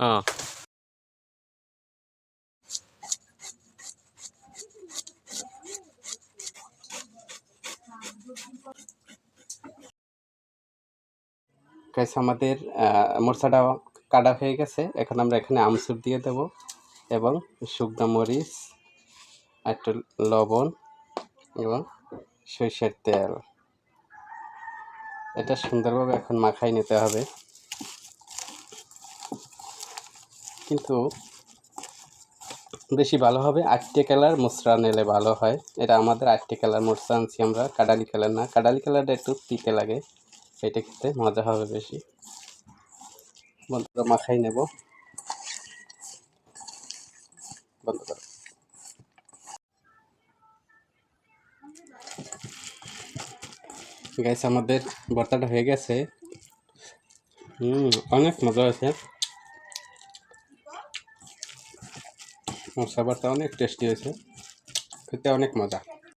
ও guys আমাদের মোরসাটা কাটা হয়ে গেছে। এখন আমরা এখানে আমসুর দিয়ে দেব এবং শুকনো মরিচ, একটু লবণ এবং সরিষার তেল। এটা সুন্দরভাবে এখন মাখাই নিতে হবে। কিন্তু বেশি ভালো হবে। আটটি কালার মোসরা নিলে ভালো হয়। এটা আমাদের আটটি কালার মোরসা আনছি আমরা। কাডালি কালার না। কাডালি কালারটা একটু তিতে লাগে। এটা খেতে মজা হবে বেশি। বন্ধুরা মাখাই নেব। বন্ধ করো। আমাদের ভর্তাটা হয়ে গেছে। হুম, অনেক মজা হয়েছে। মশলা সাবারটা অনেক টেস্টি হয়েছে। খেতে অনেক মজা।